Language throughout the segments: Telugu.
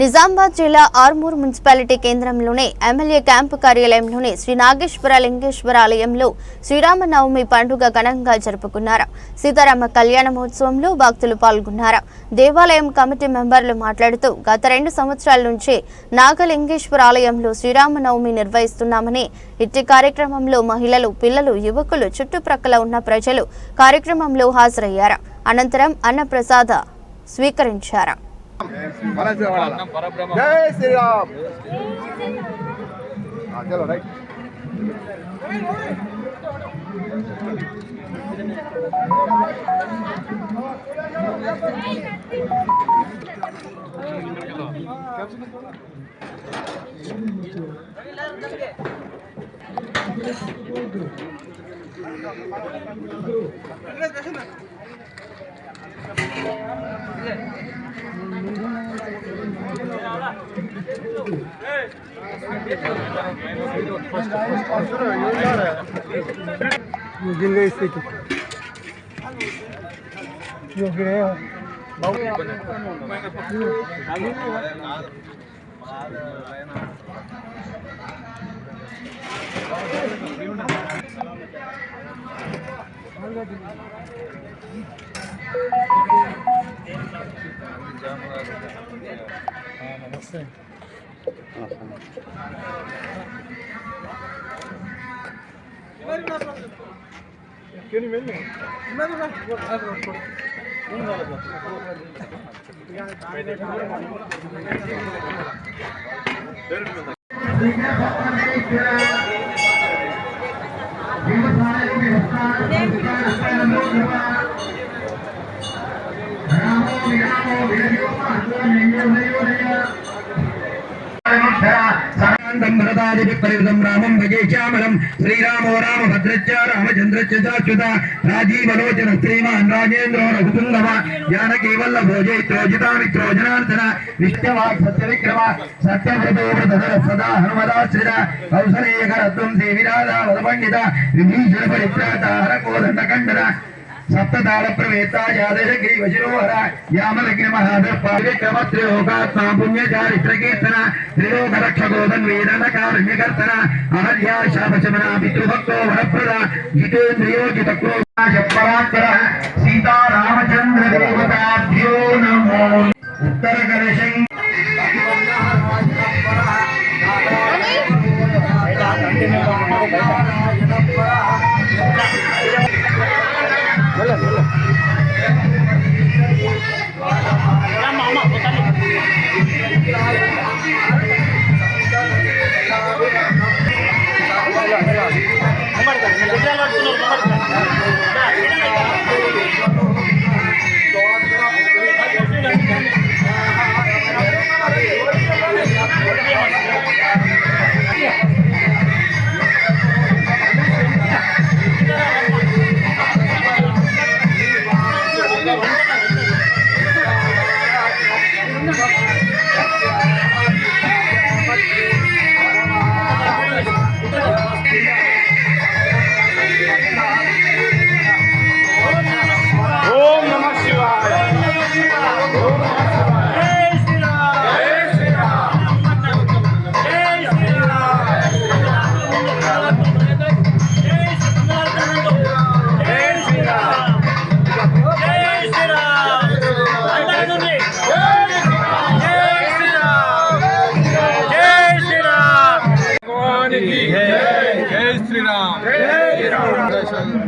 నిజామాబాద్ జిల్లా ఆర్మూర్ మున్సిపాలిటీ కేంద్రంలోని ఎమ్మెల్యే క్యాంపు కార్యాలయంలోని శ్రీ నాగేశ్వర లింగేశ్వర ఆలయంలో శ్రీరామనవమి పండుగ ఘనంగా జరుపుకున్నారు. సీతారామ కళ్యాణ మహోత్సవంలో భక్తులు పాల్గొన్నారు. దేవాలయం కమిటీ మెంబర్లు మాట్లాడుతూ గత రెండు సంవత్సరాల నుంచి నాగలింగేశ్వర ఆలయంలో శ్రీరామనవమి నిర్వహిస్తున్నామని ఇట్టి కార్యక్రమంలో మహిళలు పిల్లలు యువకులు చుట్టుప్రక్కల ఉన్న ప్రజలు కార్యక్రమంలో హాజరయ్యారు. అనంతరం అన్నప్రసాద స్వీకరించారు. జై శ్రీరామ్ ఆ, చలో రైట్ 여길래 있을 때 여기래요 నమస్తే ಕೇಳಿ રામો વિરામો વેદિયો માં તો નિયો નિયો નિયો శాంతం భరతాది పరివృతం రామం భజే శ్యామలం శ్రీరామో రామ భద్రచ రామచంద్రచ్చ రాజీవలోచన శ్రీమాన్ రాజేంద్రో రఘుతుంగవ జానకీ వల్లభో జైత్రోజితామిత్రో జనార్దన విష్ణవాక్ సత్య విక్రమ సదా హనుమదాశ్రిత కౌసలేయకరత్వం దేవిరాధా వదపండిత విభీషణ పరిత్రాత హరకోదండ सप्ततालप्रवेत्ता जादेशगिरि वजिरोहरा यामलग्निमहादर्पाविक्रमत्रयोगात्मा पुण्यचारित्रकीर्तन त्रिलोकरक्षगोदन्वेदनकारुण्यकर्तन अहल्या शापशमना पितृभक्तो वरप्रदा जितेन्द्रियो जितक्रो परात्परः सीतारामचन्द्रदेवताभ्यो नमो उत्तरकलशम् Thank you.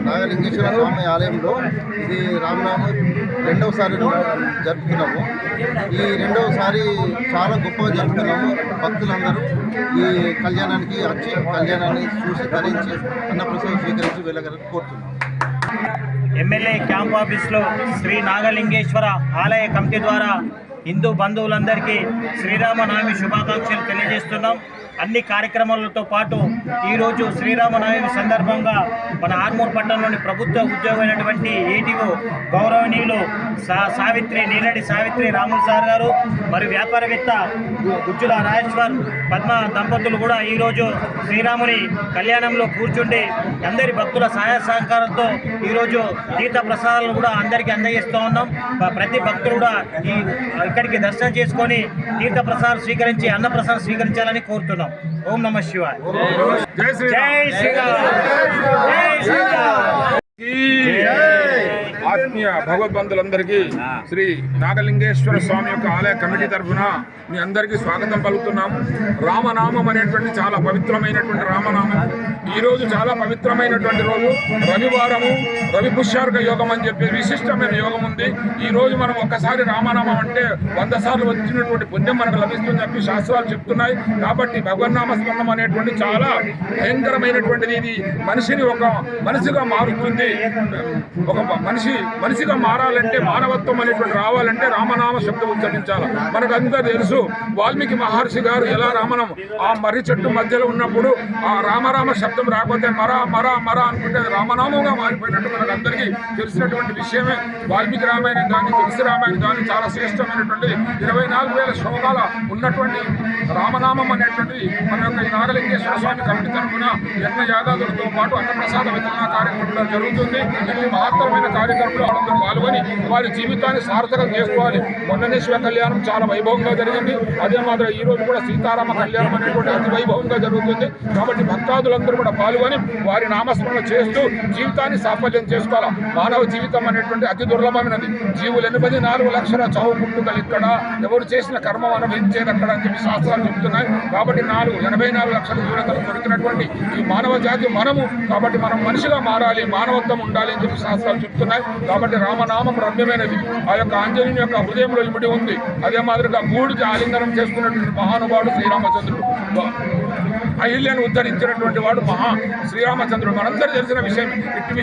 నాగలింగేశ్వర స్వామి ఆలయంలో ఇది రామనామ రెండవసారి జరుపుతున్నాము. ఈ రెండవసారి చాలా గొప్పగా జరుపుతున్నాము భక్తులందరూ. ఈ కళ్యాణానికి వచ్చి కళ్యాణాన్ని చూసి ధరించి అన్నప్రసాదం స్వీకరించి వెళ్ళగలని కోరుతున్నాము ఎమ్మెల్యే క్యాంప్ ఆఫీస్లో శ్రీ నాగలింగేశ్వర ఆలయ కమిటీ ద్వారా హిందూ బంధువులందరికీ శ్రీరామనవమి శుభాకాంక్షలు తెలియజేస్తున్నాం. అన్ని కార్యక్రమాలతో పాటు ఈరోజు శ్రీరామనవమి సందర్భంగా మన ఆర్మూర్ పట్టణంలోని ప్రభుత్వ ఉద్యోగమైనటువంటి ఏటీఓ గౌరవనీయులు సా సావిత్రి నీలడి సావిత్రి రాములు సార్ గారు మరియు వ్యాపారవేత్త గుజ్జుల రాజేశ్వర్ పద్మ దంపతులు కూడా ఈరోజు శ్రీరాముని కళ్యాణంలో కూర్చుండి అందరి భక్తుల సహాయ సహకారంతో ఈరోజు తీర్థ ప్రసాదాలను కూడా అందరికీ అందజేస్తూ ఉన్నాం. ప్రతి భక్తులు కూడా ఈ ఇక్కడికి దర్శనం చేసుకొని తీర్థ ప్రసాదం స్వీకరించి అన్న ప్రసాదం స్వీకరించాలని కోరుతున్నాం. ఓం నమ శివాయ. జై జై శ్రీరామ్. జై శ్రీరామ్. ఆత్మీయ భగవద్బంధులందరికీ శ్రీ నాగలింగేశ్వర స్వామి యొక్క ఆలయ కమిటీ తరఫున మీ అందరికీ స్వాగతం పలుకుతున్నాము రామనామం అనేటువంటి చాలా పవిత్రమైనటువంటి రామనామం. ఈ రోజు చాలా పవిత్రమైనటువంటి రోజు. రవివారము రవి పుష్యార్క యోగం అని చెప్పి విశిష్టమైన యోగం ఉంది. ఈ రోజు మనం ఒక్కసారి రామనామం అంటే వంద సార్లు వచ్చినటువంటి పుణ్యం మనకు లభిస్తుందని చెప్పి శాస్త్రాలు చెప్తున్నాయి. కాబట్టి భగవన్నామ స్మరణం అనేటువంటి చాలా భయంకరమైనటువంటిది. ఇది మనిషిని ఒక మనిషిగా మారుతుంది ఒక మనిషి మనిషిగా మారాలంటే మానవత్వం అనేటువంటి రావాలంటే రామనామ శబ్దం ఉచ్చరించాలి. మనకంతా తెలుసు వాల్మీకి మహర్షి గారు ఎలా రామనామం ఆ మర్రి చెట్టు మధ్యలో ఉన్నప్పుడు ఆ రామరామ శబ్దం రాకపోతే మర మర మర అనుకుంటే రామనామంగా మారిపోయినట్టు మనకు అందరికీ తెలిసినటువంటి విషయమే. వాల్మీకి రామాయణం కానీ తులసి రామాయణం కానీ చాలా శ్రేష్టమైనటువంటి ఇరవై నాలుగు వేల శ్లోకాల ఉన్నటువంటి రామనామం అనేటువంటి మన యొక్క నాగలింగేశ్వర స్వామి కమిటీ తరఫున యజ్ఞ యాగాదులతో పాటు అన్నప్రసాద వితరణ కార్యక్రమం జరుగుతుంది. ఇది మహత్తరమైన కార్యక్రమంలో అందరూ పాల్గొని వారి జీవితాన్ని సార్థకం చేసుకోవాలి. మొన్ననే శివ కళ్యాణం చాలా వైభవంగా జరిగింది. అదే మాదిరి ఈ రోజు కూడా సీతారామ కళ్యాణం అనేటువంటి అతి వైభవంగా జరుగుతుంది. కాబట్టి భక్తాదులందరూ కూడా పాల్గొని వారి నామస్మరణ చేస్తూ జీవితాన్ని సాఫల్యం చేసుకోవాలి. మానవ జీవితం అనేటువంటి అతి దుర్లభమైనది. జీవులు ఎనిమిది నాలుగు లక్షల చావు పుట్టుకలు ఇక్కడ. ఎవరు చేసిన కర్మ అనుభవించేది అక్కడ అని చెప్పి శాస్త్రాలు చెప్తున్నాయి కాబట్టి నాలుగు ఎనభై నాలుగు లక్షల జీవితాలు దొరికినటువంటి ఈ మానవ జాతి మనము. కాబట్టి మనం మనిషిగా మారాలి మానవత్వం ఉండాలి అని చెప్పి శాస్త్రాలు చెప్తున్నాయి కాబట్టి రామనామం రమ్యమైనది. ఆ యొక్క ఆంజనేయుని యొక్క హృదయంలో ఇమిడి ఉంది. అదే మాదిరిగా గూడికి ఆలింగనం చేసుకున్నటువంటి మహానుభావుడు శ్రీరామచంద్రుడు. అహిల్యను ఉద్ధరించినటువంటి వాడు మహా శ్రీరామచంద్రుడు. మనందరూ తెలిసిన విషయం ఇట్టి విషయం